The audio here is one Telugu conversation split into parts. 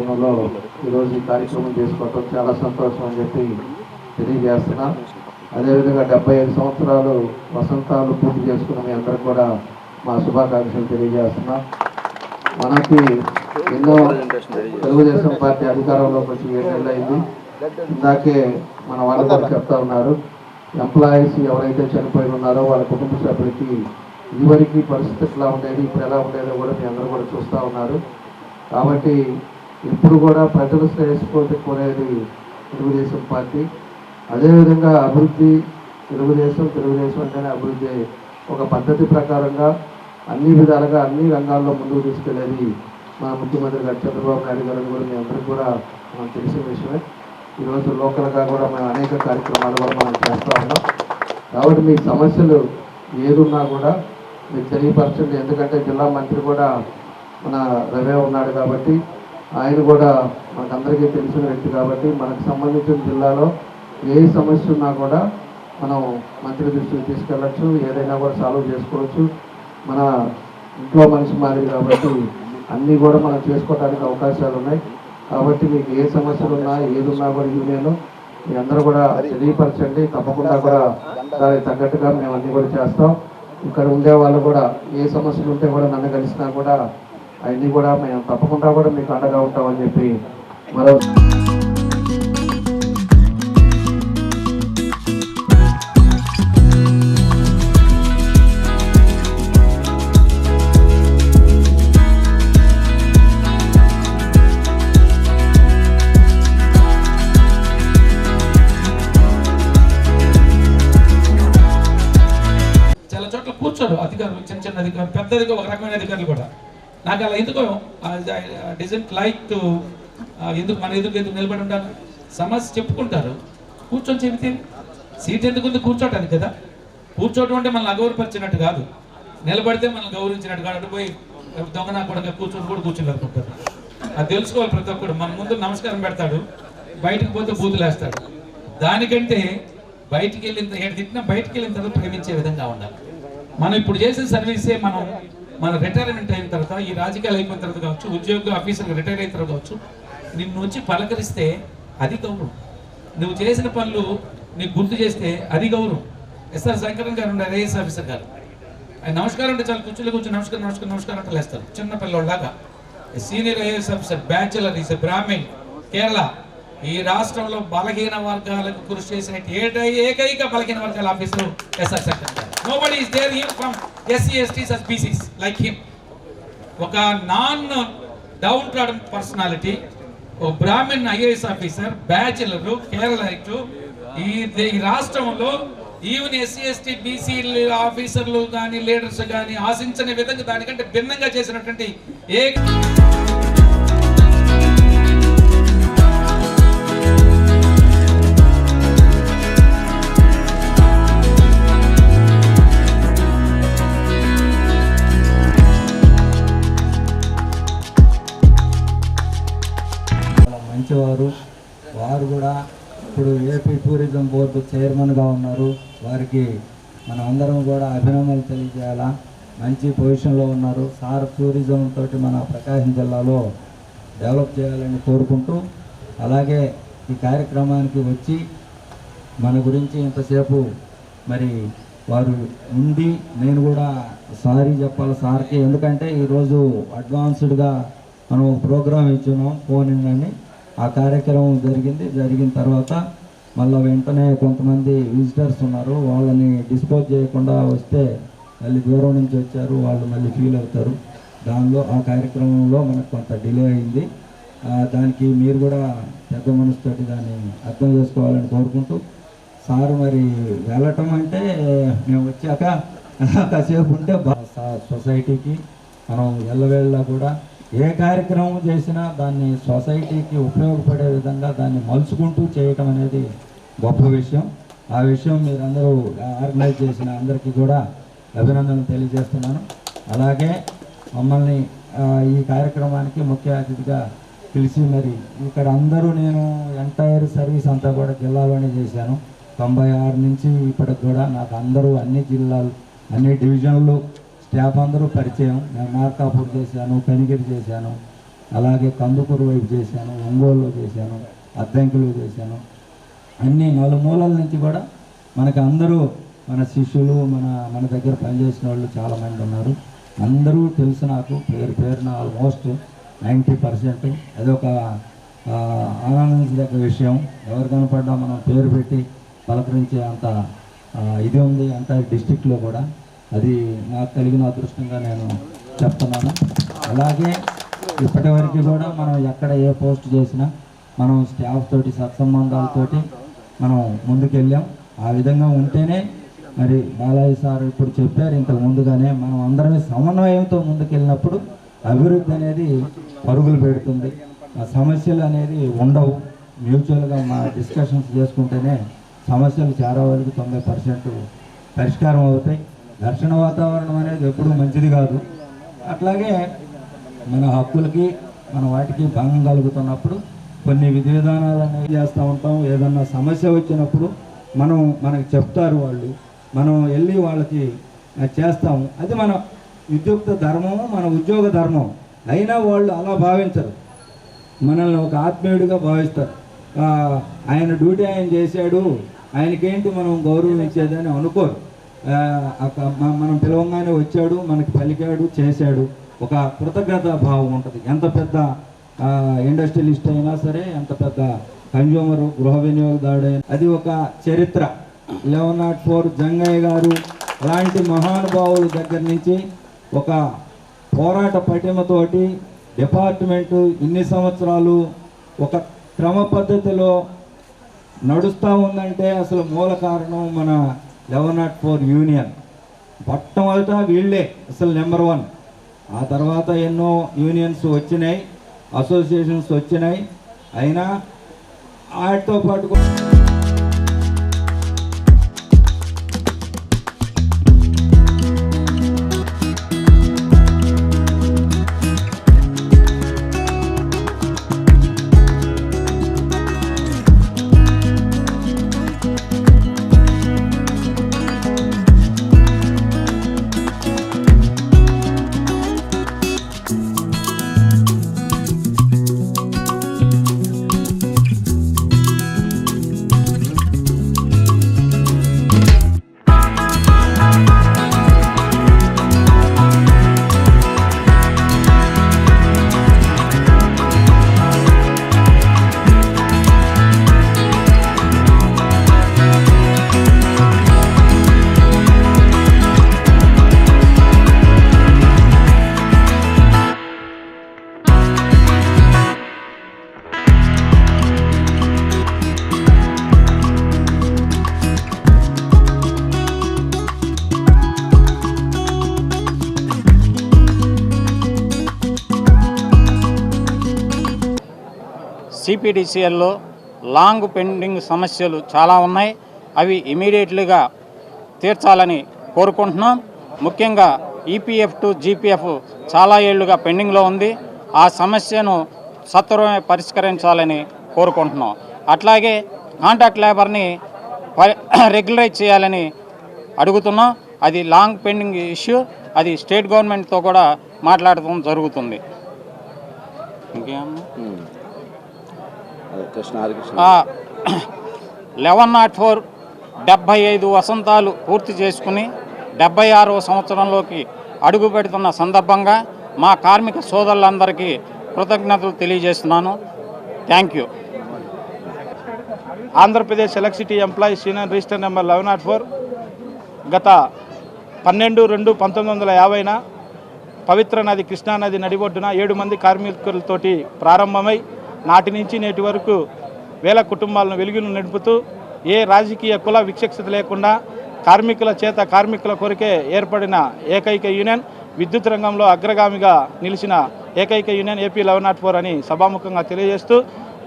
ఒక ఈరోజు ఈ కార్యక్రమం చేసుకోవటం చాలా సంతోషం అని చెప్పి తెలియజేస్తున్నా. అదేవిధంగా డెబ్బై ఐదు సంవత్సరాలు వసంతాలు పూర్తి చేసుకున్న మీ అందరికి కూడా మా శుభాకాంక్షలు తెలియజేస్తున్నా. మనకి ఎన్నో తెలుగుదేశం పార్టీ అధికారంలోకి వచ్చి ఏడు నెలలు అయింది. ఇందాకే మన వాళ్ళు కూడా చెప్తా ఉన్నారు ఎంప్లాయీస్ ఎవరైతే చనిపోయి ఉన్నారో వాళ్ళ కుటుంబ సభ్యులకి ఇదివరకు పరిస్థితి ఎట్లా ఉండేది ఇప్పుడు ఎలా ఉండేదో కూడా మీ అందరూ కూడా చూస్తూ ఉన్నారు. కాబట్టి ఇప్పుడు కూడా ప్రజలు శ్రేయస్ఫూర్తి కోరేది తెలుగుదేశం పార్టీ. అదేవిధంగా అభివృద్ధి తెలుగుదేశం తెలుగుదేశం అంటేనే అభివృద్ధి ఒక పద్ధతి ప్రకారంగా అన్ని విధాలుగా అన్ని రంగాల్లో ముందుకు తీసుకెళ్ళేది మన ముఖ్యమంత్రి గారు చంద్రబాబు నాయుడు గారు కూడా మీ అందరికీ కూడా మనం తెలిసిన విషయమే. ఈరోజు లోకల్గా కూడా మేము అనేక కార్యక్రమాలు కూడా మనం చేస్తూ ఉన్నాం. కాబట్టి మీ సమస్యలు ఏదున్నా కూడా మీకు తెలియపరచండి. ఎందుకంటే జిల్లా మంత్రి కూడా మన రవే ఉన్నాడు కాబట్టి ఆయన కూడా మనకందరికీ తెలిసిన వ్యక్తి కాబట్టి మనకు సంబంధించిన జిల్లాలో ఏ సమస్య ఉన్నా కూడా మనం మంత్రి దృష్టికి తీసుకెళ్ళచ్చు ఏదైనా కూడా సాల్వ్ చేసుకోవచ్చు. మన ఇంట్లో మనిషి మారి కాబట్టి అన్నీ కూడా మనం చేసుకోవడానికి అవకాశాలు ఉన్నాయి. కాబట్టి మీకు ఏ సమస్యలు ఉన్నా ఏదున్నా కూడా యూనియన్ మీ అందరూ కూడా తెలియపరచండి. తప్పకుండా కూడా దానికి తగ్గట్టుగా మేము అన్నీ కూడా చేస్తాం. ఇక్కడ ఉండే వాళ్ళు కూడా ఏ సమస్యలు ఉంటే కూడా నన్ను కలిసినా కూడా అవన్నీ కూడా మేము తప్పకుండా కూడా మీకు అండగా ఉంటామని చెప్పి మరో చాలా చోట్ల కూర్చోరు అధికారులు చిన్న చిన్న అధికారులు పెద్ద అధికారులు ఒక రకమైన అధికారులు కూడా. నాకు అలా ఎందుకో? డిజెంట్ లైక్ టు ఎందుకు మన ఎదురు ఎందుకు నిలబడి ఉండాలి? సమస్య చెప్పుకుంటారు. కూర్చొని చెబితే సీట్ ఎందుకు ఉంది? కూర్చోటానికి కదా. కూర్చోటం అంటే మనల్ని అగౌరవపరిచినట్టు కాదు. నిలబడితే మనల్ని గౌరవించినట్టు కాదు. అటు పోయి దొంగ నా కూడా కూర్చొని కూడా కూర్చుని అనుకుంటారు అది తెలుసుకోవాలి ప్రతి ఒక్కడు మన ముందు నమస్కారం పెడతాడు. బయటకు పోతే బూతులేస్తాడు దానికంటే బయటికి వెళ్ళిన ఏడు తిట్టినా బయటికి వెళ్ళిన తర్వాత ప్రేమించే విధంగా ఉండాలి. మనం ఇప్పుడు చేసిన సర్వీసే మనం మన రిటైర్మెంట్ అయిన తర్వాత ఈ రాజకీయాలు అయిపోయిన తర్వాత కావచ్చు ఉద్యోగ ఆఫీసర్ రిటైర్ అయిన తర్వాత కావచ్చు నిన్ను వచ్చి పలకరిస్తే అది గౌరవం. నువ్వు చేసిన పనులు నీకు గుర్తు చేస్తే అది గౌరవం. ఎస్ఆర్ శంకరన్ గారు ఉండే ఐఏఎస్ ఆఫీసర్ గారు. ఆయన నమస్కారం అంటే చాలా కూర్చోలే కూర్చొని నమస్కారం నమస్కారం నమస్కారం అంటే లేస్తారు. చిన్న పిల్లోళ్ళలాగా senior IAS officer bachelor is Brahmin Kerala ఈ రాష్ట్రంలో బలహీన వర్గాలకు కృషి చేసిన ఏకైక బలహీన వర్గాల officer S R Shankar garu. Nobody is is there him from SC STs as BCs like him ఒక నాన్ డౌన్ ట్రాడన్ పర్సనాలిటీ ఓ Brahmin IAS officer bachelor Kerala ఈ రాష్ట్రంలో ఈవెన్ ఎస్సీ ఎస్టీ బీసీ ఆఫీసర్లు కానీ లీడర్స్ కానీ ఆశించని విధంగా దానికంటే భిన్నంగా చేసినటువంటి ఏ చాలా మంచివారు వారు కూడా ఇప్పుడు ఏపీ టూరిజం బోర్డు చైర్మన్గా ఉన్నారు. వారికి మనం అందరం కూడా అభినందనలు తెలియజేయాలా. మంచి పొజిషన్లో ఉన్నారు. సార్ టూరిజం తోటి మన ప్రకాశం జిల్లాలో డెవలప్ చేయాలని కోరుకుంటూ అలాగే ఈ కార్యక్రమానికి వచ్చి మన గురించి ఇంతసేపు మరి వారు ఉండి నేను కూడా సారీ చెప్పాలి సార్కి. ఎందుకంటే ఈరోజు అడ్వాన్స్డ్గా మనం ప్రోగ్రామ్ ఇచ్చున్నాం. ఫోన్ అని ఆ కార్యక్రమం జరిగింది. జరిగిన తర్వాత మళ్ళీ వెంటనే కొంతమంది విజిటర్స్ ఉన్నారు. వాళ్ళని డిస్పోజ్ చేయకుండా వస్తే మళ్ళీ దూరం నుంచి వచ్చారు. వాళ్ళు మళ్ళీ ఫీల్ అవుతారు. దానిలో ఆ కార్యక్రమంలో మనకు కొంత డిలే అయింది. దానికి మీరు కూడా పెద్ద మనసుతోటి దాన్ని అర్థం చేసుకోవాలని కోరుకుంటూ సార్ మరి వెళ్ళటం అంటే మేము వచ్చాక కాసేపు ఉంటే సొసైటీకి మనం ఎల్లవేళ్ళ కూడా ఏ కార్యక్రమం చేసినా దాన్ని సొసైటీకి ఉపయోగపడే విధంగా దాన్ని మలుచుకుంటూ చేయటం అనేది గొప్ప విషయం. ఆ విషయం మీరందరూ ఆర్గనైజ్ చేసిన అందరికీ కూడా అభినందనలు తెలియజేస్తున్నాను. అలాగే మమ్మల్ని ఈ కార్యక్రమానికి ముఖ్య అతిథిగా పిలిచి మరి ఇక్కడ అందరూ నేను ఎంటైర్ సర్వీస్ అంతా కూడా జిల్లాలోనే చేశాను. తొంభై ఆరు నుంచి ఇప్పటికి కూడా నాకు అందరూ అన్ని జిల్లాలు అన్ని డివిజన్లు స్టాఫ్ అందరూ పరిచయం. నేను మార్కాపూర్ చేశాను పెనిగిరి చేశాను అలాగే కందుకూరు వైపు చేశాను ఒంగోలులో చేశాను అద్దంకిలో చేశాను. అన్ని నలుమూలల నుంచి కూడా మనకు అందరూ మన శిష్యులు మన మన దగ్గర పనిచేసిన వాళ్ళు చాలామంది ఉన్నారు. అందరూ తెలుసు నాకు పేరు పేరున ఆల్మోస్ట్ నైంటీ పర్సెంట్. అదొక ఆనందించదగ్గ విషయం. ఎవరు కనపడ్డా మనం పేరు పెట్టి పలకరించే అంత ఇది ఉంది అంత డిస్టిక్లో కూడా. అది నాకు కలిగిన అదృష్టంగా నేను చెప్తున్నాను. అలాగే ఇప్పటివరకు కూడా మనం ఎక్కడ ఏ పోస్ట్ చేసినా మనం స్టాఫ్ తోటి సత్సంబంధాలతోటి మనం ముందుకెళ్ళాం. ఆ విధంగా ఉంటేనే మరి బాలయ్య సార్ ఇప్పుడు చెప్పారు ఇంతకు ముందుగానే మనం అందరమే సమన్వయంతో ముందుకెళ్ళినప్పుడు అభివృద్ధి అనేది పరుగులు పెడుతుంది. ఆ సమస్యలు అనేది ఉండవు. మ్యూచువల్గా మా డిస్కషన్స్ చేసుకుంటేనే సమస్యలు చాలా వరకు తొంభై పర్సెంట్ పరిష్కారం అవుతాయి. ఘర్షణ వాతావరణం అనేది ఎప్పుడూ మంచిది కాదు. అట్లాగే మన హక్కులకి మన వాటికి భంగం కలుగుతున్నప్పుడు కొన్ని విధి విధానాలు అనేవి చేస్తూ ఉంటాం. ఏదన్నా సమస్య వచ్చినప్పుడు మనం మనకి చెప్తారు వాళ్ళు. మనం వెళ్ళి వాళ్ళకి చేస్తాము. అది మన ఉద్యోగ ధర్మము మన ఉద్యోగ ధర్మం. అయినా వాళ్ళు అలా భావించరు. మనల్ని ఒక ఆత్మీయుడిగా భావిస్తారు. ఆయన డ్యూటీ ఆయన చేశాడు. ఆయనకేంటి మనం గౌరవం ఇచ్చేదని అనుకోరు. మనం పిలవంగానే వచ్చాడు మనకి పలికాడు చేశాడు. ఒక కృతజ్ఞత భావం ఉంటుంది. ఎంత పెద్ద ఇండస్ట్రియలిస్ట్ అయినా సరే ఎంత పెద్ద కన్జ్యూమర్ గృహ వినియోగదారుడు అది ఒక చరిత్ర. లెవెన్ నాట్ ఫోర్ జంగయ్య గారు లాంటి మహానుభావుల దగ్గర నుంచి ఒక పోరాట పటిమతోటి డిపార్ట్మెంటు ఇన్ని సంవత్సరాలు ఒక క్రమ పద్ధతిలో నడుస్తూ ఉందంటే అసలు మూల కారణం మన లెవెన్ నాట్ ఫోర్ యూనియన్. మొట్టమొదట వీళ్ళే అసలు నెంబర్ వన్. ఆ తర్వాత ఎన్నో యూనియన్స్ వచ్చినాయి అసోసియేషన్స్ వచ్చినాయి. అయినా వాటితో పాటు సిపిడిసిఎల్లో లాంగ్ పెండింగ్ సమస్యలు చాలా ఉన్నాయి. అవి ఇమీడియట్లీగా తీర్చాలని కోరుకుంటున్నాం. ముఖ్యంగా ఈపీఎఫ్ టు జీపీఎఫ్ చాలా ఏళ్ళుగా పెండింగ్లో ఉంది. ఆ సమస్యను సత్వరమే పరిష్కరించాలని కోరుకుంటున్నాం. అట్లాగే కాంట్రాక్ట్ లేబర్ని రెగ్యులరైజ్ చేయాలని అడుగుతున్నాం. అది లాంగ్ పెండింగ్ ఇష్యూ. అది స్టేట్ గవర్నమెంట్తో కూడా మాట్లాడటం జరుగుతుంది. ఇంకేమన్నా Krishna Harikrishna eleven nought four డెబ్భై ఐదు వసంతాలు పూర్తి చేసుకుని డెబ్భై ఆరవ సంవత్సరంలోకి అడుగు పెడుతున్న సందర్భంగా మా కార్మిక సోదరులందరికీ కృతజ్ఞతలు తెలియజేస్తున్నాను. Thank you Andhra Pradesh electricity employees union register number eleven nought four గత పన్నెండు రెండు పంతొమ్మిది వందల యాభైన పవిత్ర నది కృష్ణానది నడిబొడ్డున ఏడు మంది కార్మికులతోటి ప్రారంభమై నాటి నుంచి నేటి వరకు వేల కుటుంబాలను వెలుగును నడుపుతూ ఏ రాజకీయ కుల విక్షక్షత లేకుండా కార్మికుల చేత కార్మికుల కొరకే ఏర్పడిన ఏకైక యూనియన్ విద్యుత్ రంగంలో అగ్రగామిగా నిలిచిన ఏకైక union AP eleven nought four అని సభాముఖంగా తెలియజేస్తూ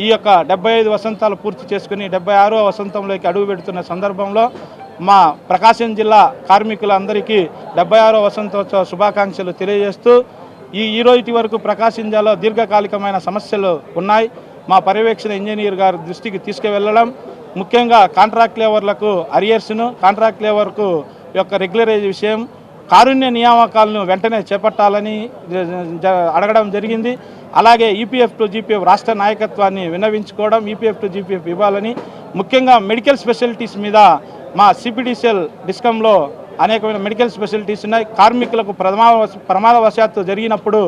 ఈ యొక్క డెబ్బై ఐదు వసంతాలు పూర్తి చేసుకుని డెబ్బై ఆరో వసంతంలోకి అడుగు పెడుతున్న సందర్భంలో మా ప్రకాశం జిల్లా కార్మికులందరికీ డెబ్బై ఆరో వసంతోత్సవ శుభాకాంక్షలు తెలియజేస్తూ ఈ ఈ రోజు వరకు ప్రకాశం జిల్లాలో దీర్ఘకాలికమైన సమస్యలు ఉన్నాయి. మా పర్యవేక్షణ ఇంజనీర్ గారి దృష్టికి తీసుకువెళ్ళడం ముఖ్యంగా కాంట్రాక్ట్ లేబర్లకు అరియర్స్ను కాంట్రాక్ట్ లేబర్కు యొక్క రెగ్యులరైజ్ విషయం కారుణ్య నియామకాలను వెంటనే చేపట్టాలని జ- అడగడం జరిగింది. అలాగే ఈపీఎఫ్ టు జీపీఎఫ్ రాష్ట్ర నాయకత్వాన్ని విన్నవించుకోవడం ఈపీఎఫ్ టు జీపీఎఫ్ ఇవ్వాలని ముఖ్యంగా మెడికల్ స్పెషాలిటీస్ మీద మా సిపిడిసిఎల్ డిస్కంలో అనేకమైన మెడికల్ స్పెషాలిటీస్ ఉన్నాయి. కార్మికులకు ప్రమాద ప్రమాదవశాత్తు జరిగినప్పుడు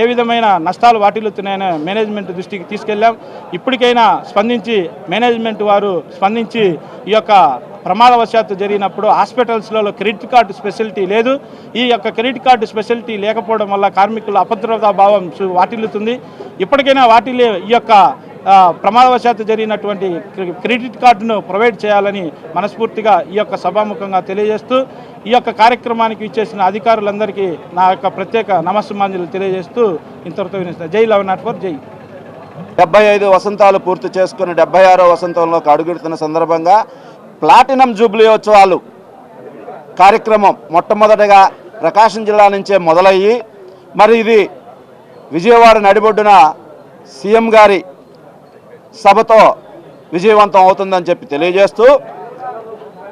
ఏ విధమైన నష్టాలు వాటిల్లుతున్నాయని మేనేజ్మెంట్ దృష్టికి తీసుకెళ్ళాం. ఇప్పటికైనా స్పందించి మేనేజ్మెంట్ వారు స్పందించి ఈ యొక్క ప్రమాదవశాత్తు జరిగినప్పుడు హాస్పిటల్స్లలో క్రెడిట్ కార్డు స్పెషాలిటీ లేదు. ఈ యొక్క క్రెడిట్ కార్డు స్పెషాలిటీ లేకపోవడం వల్ల కార్మికుల అభద్రతా భావం వాటిల్లుతుంది. ఇప్పటికైనా వాటిల్లే ఈ యొక్క ప్రమాదవశాత్తు జరిగినటువంటి క్రెడిట్ కార్డును ప్రొవైడ్ చేయాలని మనస్ఫూర్తిగా ఈ యొక్క సభాముఖంగా తెలియజేస్తూ ఈ యొక్క కార్యక్రమానికి ఇచ్చేసిన అధికారులందరికీ నా యొక్క ప్రత్యేక నమస్సుమాంజలు తెలియజేస్తూ ఇంతవరకు వినిస్తాను జై లెవెన్ నాట్ ఫోర్ జై. డెబ్బై ఐదు వసంతాలు పూర్తి చేసుకుని డెబ్బై ఆరో వసంతంలోకి అడుగుడుతున్న సందర్భంగా ప్లాటినం జూబ్లీ ఉత్సవాలు కార్యక్రమం మొట్టమొదటగా ప్రకాశం జిల్లా నుంచే మొదలయ్యి మరి ఇది విజయవాడ నడిబొడ్డున సీఎం గారి సభతో విజయవంతం అవుతుందని చెప్పి తెలియజేస్తూ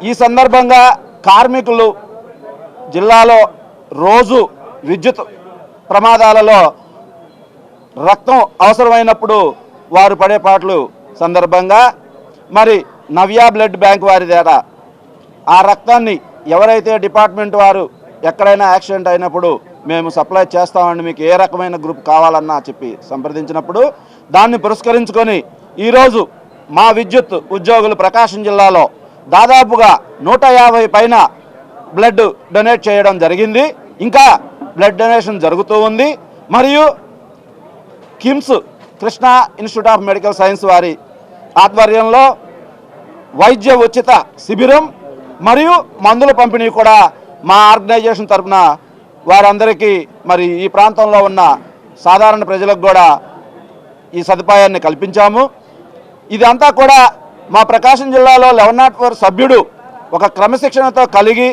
ఈ సందర్భంగా కార్మికులు జిల్లాలో రోజు విద్యుత్ ప్రమాదాలలో రక్తం అవసరమైనప్పుడు వారు పడే పాటలు సందర్భంగా మరి నవ్యా బ్లడ్ బ్యాంక్ వారి ద్వారా ఆ రక్తాన్ని ఎవరైతే డిపార్ట్మెంట్ వారు ఎక్కడైనా యాక్సిడెంట్ అయినప్పుడు మేము సప్లై చేస్తామండి మీకు ఏ రకమైన గ్రూప్ కావాలన్నా చెప్పి సంప్రదించినప్పుడు దాన్ని పురస్కరించుకొని ఈరోజు మా విద్యుత్ ఉద్యోగులు ప్రకాశం జిల్లాలో దాదాపుగా నూట యాభై పైన బ్లడ్ డొనేట్ చేయడం జరిగింది. ఇంకా బ్లడ్ డొనేషన్ జరుగుతూ ఉంది. మరియు KIMS Krishna institute of medical science వారి ఆధ్వర్యంలో వైద్య ఉచిత శిబిరం మరియు మందుల పంపిణీ కూడా మా ఆర్గనైజేషన్ తరఫున వారందరికీ మరి ఈ ప్రాంతంలో ఉన్న సాధారణ ప్రజలకు కూడా ఈ సదుపాయాన్ని కల్పించాము. ఇదంతా కూడా మా ప్రకాశం జిల్లాలో లెవెన్ నాట్ ఫోర్ సభ్యుడు ఒక క్రమశిక్షణతో కలిగి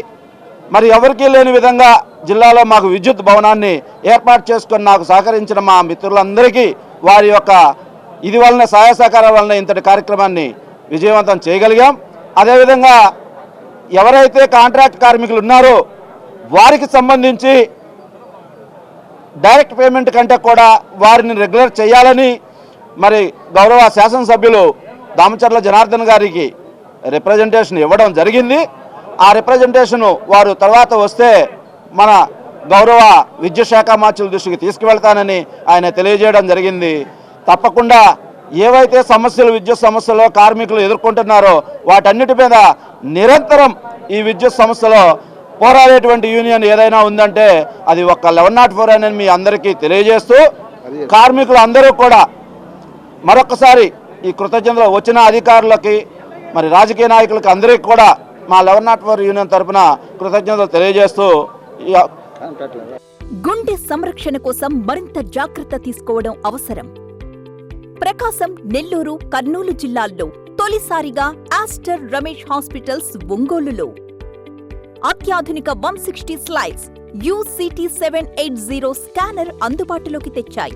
మరి ఎవరికీ లేని విధంగా జిల్లాలో మాకు విద్యుత్ భవనాన్ని ఏర్పాటు చేసుకొని నాకు సహకరించిన మా మిత్రులందరికీ వారి యొక్క ఇది వలన సహాయ సహకారం వలన ఇంతటి కార్యక్రమాన్ని విజయవంతం చేయగలిగాం. అదేవిధంగా ఎవరైతే కాంట్రాక్ట్ కార్మికులు ఉన్నారో వారికి సంబంధించి డైరెక్ట్ పేమెంట్ కంటే కూడా వారిని రెగ్యులర్ చేయాలని మరి గౌరవ శాసనసభ్యులు దామచర్ల జనార్దన్ గారికి రిప్రజెంటేషన్ ఇవ్వడం జరిగింది. ఆ రిప్రజెంటేషన్ వారు తర్వాత వస్తే మన గౌరవ విద్యుత్ శాఖ మార్చుల దృష్టికి తీసుకువెళ్తానని ఆయన తెలియజేయడం జరిగింది. తప్పకుండా ఏవైతే సమస్యలు విద్యుత్ సమస్యలో కార్మికులు ఎదుర్కొంటున్నారో వాటన్నిటి మీద నిరంతరం ఈ విద్యుత్ సమస్యలో పోరాడేటువంటి యూనియన్ ఏదైనా ఉందంటే అది ఒక్క లెవెన్ నాట్ ఫోర్ అని మీ అందరికీ తెలియజేస్తూ కార్మికులు అందరూ కూడా మరొకసారి ఈ కృతజ్ఞతలు వచ్చిన అధికారులకి మరి రాజకీయ నాయకులకి అందరికీ కూడా మా లెవెన్ నాట్ ఫోర్ యూనియన్ తరఫున కృతజ్ఞతలు తెలియజేస్తూ గుండె సంరక్షణ కోసం మరింత జాగ్రత్త తీసుకోవడం అవసరం. ప్రకాశం నెల్లూరు కర్నూలు జిల్లాల్లో తొలిసారిగా ఆస్టర్ రమేష్ హాస్పిటల్స్ ఒంగోలులో. అత్యాధునిక one sixty slides UCT seven eight zero scanner అందుబాటులోకి తెచ్చాయి.